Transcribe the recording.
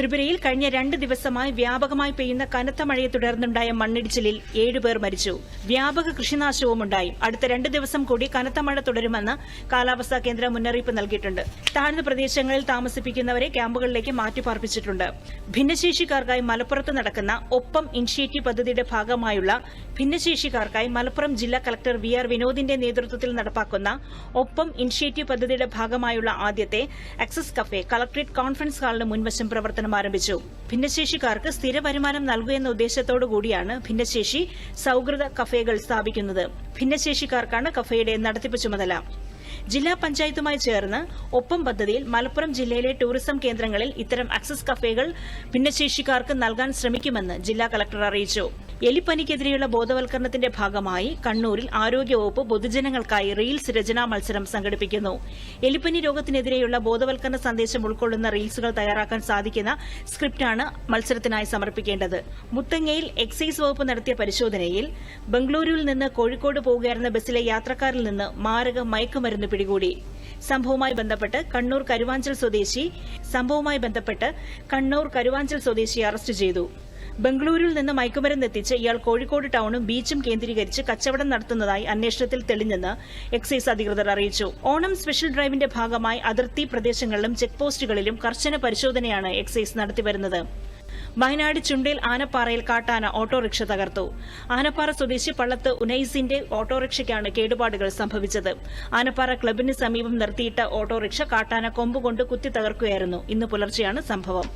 ത്രിപുരയിൽ കഴിഞ്ഞ രണ്ട് ദിവസമായി വ്യാപകമായി പെയ്യുന്ന കനത്ത മഴയെ തുടർന്നുണ്ടായ മണ്ണിടിച്ചിലിൽ ഏഴുപേർ മരിച്ചു. വ്യാപക കൃഷിനാശവും ഉണ്ടായി അടുത്ത രണ്ട് ദിവസം കൂടി കനത്ത മഴ തുടരുമെന്ന് കാലാവസ്ഥാ കേന്ദ്രം മുന്നറിയിപ്പ് നൽകിയിട്ടുണ്ട്. താഴ്ന്ന പ്രദേശങ്ങളിൽ താമസിപ്പിക്കുന്നവരെ ക്യാമ്പുകളിലേക്ക് മാറ്റിപ്പാർപ്പിച്ചിട്ടുണ്ട്. ഭിന്നശേഷിക്കാർക്കായി മലപ്പുറത്ത് നടക്കുന്ന ഒപ്പം ഇനിഷ്യേറ്റീവ് പദ്ധതിയുടെ ഭാഗമായുള്ള ഭിന്നശേഷിക്കാർക്കായി മലപ്പുറം ജില്ലാ കളക്ടർ വി ആർ വിനോദിന്റെ നേതൃത്വത്തിൽ നടപ്പാക്കുന്ന ഒപ്പം ഇനിഷ്യേറ്റീവ് പദ്ധതിയുടെ ഭാഗമായുള്ള ആദ്യത്തെ അക്സസ് കഫേ കളക്ടറേറ്റ് കോൺഫറൻസ് ഹാളിന് മുൻവശം പ്രവർത്തനം ആരംഭിച്ചു ഭിന്നശേഷിക്കാർക്ക് സ്ഥിര വരുമാനം നൽകുകയെന്ന ഉദ്ദേശത്തോടു കൂടിയാണ് ഭിന്നശേഷി സൌഹൃദ കഫേകൾ സ്ഥാപിക്കുന്നത്. ഭിന്നശേഷിക്കാർക്കാണ് കഫേയുടെ നടത്തിപ്പ് ചുമതല. ജില്ലാ പഞ്ചായത്തുമായി ചേർന്ന് ഒപ്പം പദ്ധതിയിൽ മലപ്പുറം ജില്ലയിലെ ടൂറിസം കേന്ദ്രങ്ങളിൽ ഇത്തരം അക്സസ് കഫേകൾ ഭിന്നശേഷിക്കാർക്ക് നൽകാൻ ശ്രമിക്കുമെന്ന് ജില്ലാ കളക്ടർ അറിയിച്ചു. എലിപ്പനിക്കെതിരെയുള്ള ബോധവൽക്കരണത്തിന്റെ ഭാഗമായി കണ്ണൂരിൽ ആരോഗ്യവകുപ്പ് പൊതുജനങ്ങൾക്കായി റീൽസ് രചനാ മത്സരം സംഘടിപ്പിക്കുന്നു. എലിപ്പനി രോഗത്തിനെതിരെയുള്ള ബോധവൽക്കരണ സന്ദേശം ഉൾക്കൊള്ളുന്ന റീൽസുകൾ തയ്യാറാക്കാൻ സാധിക്കുന്ന സ്ക്രിപ്റ്റാണ് മത്സരത്തിനായി സമർപ്പിക്കേണ്ടത്. മുത്തങ്ങയിൽ എക്സൈസ് വകുപ്പ് നടത്തിയ പരിശോധനയിൽ ബംഗളൂരുവിൽ നിന്ന് കോഴിക്കോട് പോകുകയായിരുന്ന ബസ്സിലെ യാത്രക്കാരിൽ നിന്ന് മാരക മയക്കുമരുന്ന് പിടികൂടി. സംഭവവുമായി ബന്ധപ്പെട്ട് കണ്ണൂർ കരുവാഞ്ചൽ സ്വദേശി സംഭവവുമായി ബന്ധപ്പെട്ട് കണ്ണൂർ കരുവാഞ്ചൽ സ്വദേശിയെ അറസ്റ്റ് ചെയ്തു. ബംഗളൂരുവിൽ നിന്ന് മയക്കുമരുന്ന് എത്തിച്ച് ഇയാൾ കോഴിക്കോട് ടൌണും ബീച്ചും കേന്ദ്രീകരിച്ച് കച്ചവടം നടത്തുന്നതായി അന്വേഷണത്തിൽ തെളിഞ്ഞെന്ന് എക്സൈസ് അധികൃതർ അറിയിച്ചു. ഓണം സ്പെഷ്യൽ ഡ്രൈവിന്റെ ഭാഗമായി അതിർത്തി പ്രദേശങ്ങളിലും ചെക്ക് പോസ്റ്റുകളിലും കർശന പരിശോധനയാണ് എക്സൈസ് നടത്തിവരുന്നത്. വയനാട് ചുണ്ടേൽ ആനപ്പാറയിൽ കാട്ടാന ഓട്ടോറിക്ഷ തകർത്തു. ആനപ്പാറ സ്വദേശി പള്ളത്ത് ഉനൈസിന്റെ ഓട്ടോറിക്ഷയ്ക്കാണ് കേടുപാടുകൾ സംഭവിച്ചത്. ആനപ്പാറ ക്ലബിന് സമീപം നിർത്തിയിട്ട ഓട്ടോറിക്ഷ കാട്ടാന കൊമ്പുകൊണ്ട് കുത്തി തകർക്കുകയായിരുന്നു. ഇന്ന് പുലർച്ചെയാണ് സംഭവം.